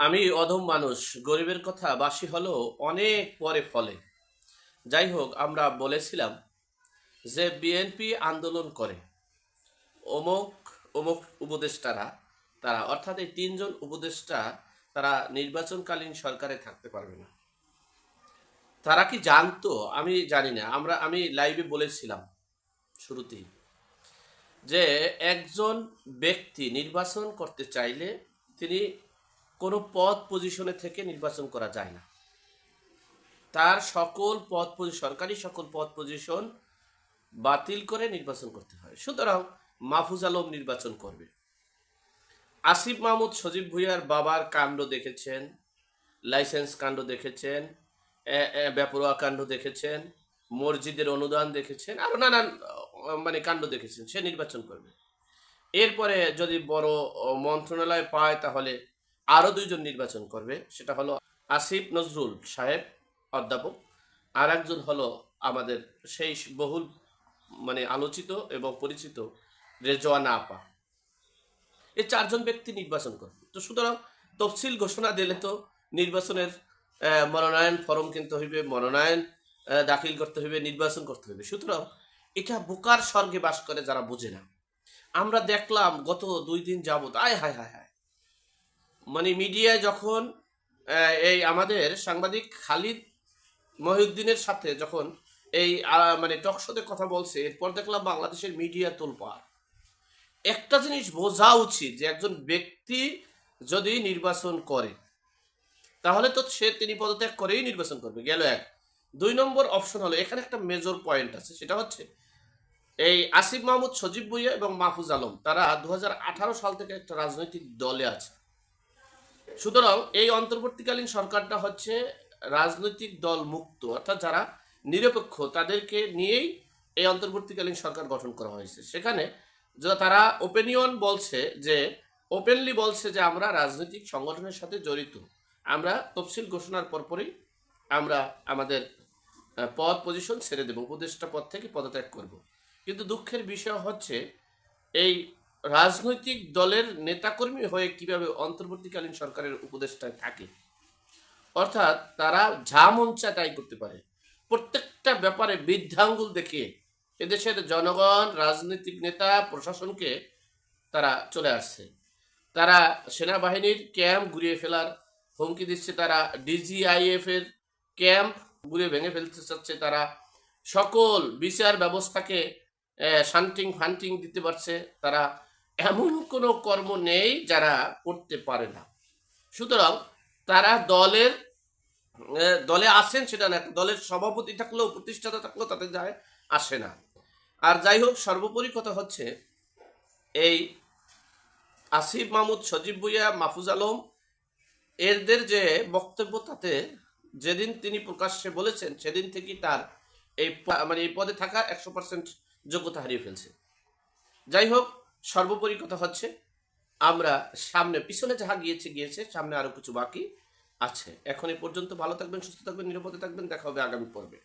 আমি অধম মানুষ, গরিবের কথা বাসি হলেও অনেক পরে ফলে। যাই হোক আমরা বলেছিলাম যে বিএনপি আন্দোলন করে। অমুক অমুক উপদেষ্টারা, তারা, অর্থাৎ এই তিনজন উপদেষ্টা, তারা নির্বাচনকালীন সরকারে থাকতে পারবে না। তারা কি জানতো? আমি জানি না। আমরা, আমি লাইভে বলেছিলাম শুরুতেই যে একজন ব্যক্তি নির্বাচন করতে চাইলে তিনি কোনো পদ পজিশনে থেকে নির্বাচন করা যায় না। তার সকল পদ সরকারি সকল পদ পজিশন বাতিল করে নির্বাচন করতে হয়। সুতরাং মাহফুজ আলম নির্বাচন করবে। আসিফ মাহমুদ সজীব ভুইয়ার বাবার কাণ্ড দেখেছেন লাইসেন্স কাণ্ড দেখেছেন বেপরোয়া কাণ্ড দেখেছেন, মসজিদের অনুদান দেখেছেন, আরও নানান মানে কাণ্ড দেখেছেন। সে নির্বাচন করবে। এরপরে যদি বড় মন্ত্রণালয় পায় তাহলে আরও দুইজন নির্বাচন করবে, সেটা হলো আসিফ নজরুল সাহেব, অধ্যাপক আর একজন হলো আমাদের সেই বহুল মানে আলোচিত এবং পরিচিত রেজওয়ানা আপা। এই চারজন ব্যক্তি নির্বাচন করবে। তো সুতরাং তফসিল ঘোষণা দিলে তো নির্বাচনের মনোনয়ন ফরম কিনতে হইবে, মনোনয়ন দাখিল করতে হইবে, নির্বাচন করতে হইবে। সুতরাং এটা বোকার স্বর্গে বাস করে যারা বোঝে না। আমরা দেখলাম গত দুই দিন যাবত আয় হায় হায় হায় মানে মিডিয়ায় যখন এই আমাদের সাংবাদিক খালিদ মহিউদ্দিনের সাথে যখন এই মানে টকশোতে কথা বলছে, এরপর দেখলাম বাংলাদেশের মিডিয়া তোলপাড়। একটা জিনিস বোঝা উচিত যে একজন ব্যক্তি যদি নির্বাচন করে, তাহলে তো সে তিনি পদত্যাগ করেই নির্বাচন করবে, গেল এক। দুই নম্বর অপশন হলো, এখানে একটা মেজর পয়েন্ট আছে, সেটা হচ্ছে এই আসিফ মাহমুদ সজীব ভুইয়া এবং মাহফুজ আলম, তারা দু হাজার আঠারো সাল থেকে একটা রাজনৈতিক দলে আছে। সুতরাং এই অন্তর্বর্তীকালীন সরকারটা হচ্ছে রাজনৈতিক দল মুক্ত, অর্থাৎ যারা নিরপেক্ষ, তাদেরকে নিয়েই এই অন্তর্বর্তীকালীন সরকার গঠন করা হয়েছে। সেখানে তারা ওপেনিয়ন বলছে যে ওপেনলি বলছে যে আমরা রাজনৈতিক সংগঠনের সাথে জড়িত। আমরা তফসিল ঘোষণার পরপরই আমরা আমাদের পদ পজিশন ছেড়ে দেব, উপদেষ্টা পদ থেকে পদত্যাগ করব। কিন্তু দুঃখের বিষয় হচ্ছে, এই রাজনৈতিক দলের নেতাকর্মী হয়ে কীভাবে অন্তর্বর্তীকালীন সরকারের উপদেষ্টায় থাকে? অর্থাৎ তারা যা মন চায় তাই করতে পারে। প্রত্যেকটা ব্যাপারে বৃদ্ধাঙ্গুল দেখিয়ে এদেশের জনগণ, রাজনৈতিক নেতা, প্রশাসনকে তারা চলে আসছে। তারা সেনাবাহিনীর ক্যাম্প ঘুরিয়ে ফেলার হুমকি দিচ্ছে তারা, ডিজিআইএফ এর ক্যাম্প ঘুরে ভেঙে ফেলতে চাচ্ছে তারা। সকল বিচার ব্যবস্থাকে শান্টিং ফান্টিং দিতে পারছে তারা। এমন কোনো কর্ম নেই যারা করতে পারে না। সুতরাং তারা দলের দলে আসেন সেটা না, দলের সভাপতি থাকলেও, প্রতিষ্ঠাতা থাকলেও তাদের যায় আসে না। আর যাই হোক, সর্বোপরি কথা হচ্ছে এই আসিফ মাহমুদ, সজীব ভুইয়া, মাহফুজ আলম, এদের যে বক্তব্য তাতে যেদিন তিনি প্রকাশ্যে বলেছেন, সেদিন থেকেই তার এই মানে এই পদে থাকা একশো পার্সেন্ট যোগ্যতা হারিয়ে ফেলছে। যাই হোক সর্বোপরি কথা হচ্ছে, আমরা সামনে, পিছনে যাহা গিয়েছে গিয়েছে, সামনে আরও কিছু বাকি আছে। এখন এ পর্যন্ত ভালো থাকবেন, সুস্থ থাকবেন, নিরাপদে থাকবেন, দেখা হবে আগামী পর্বে।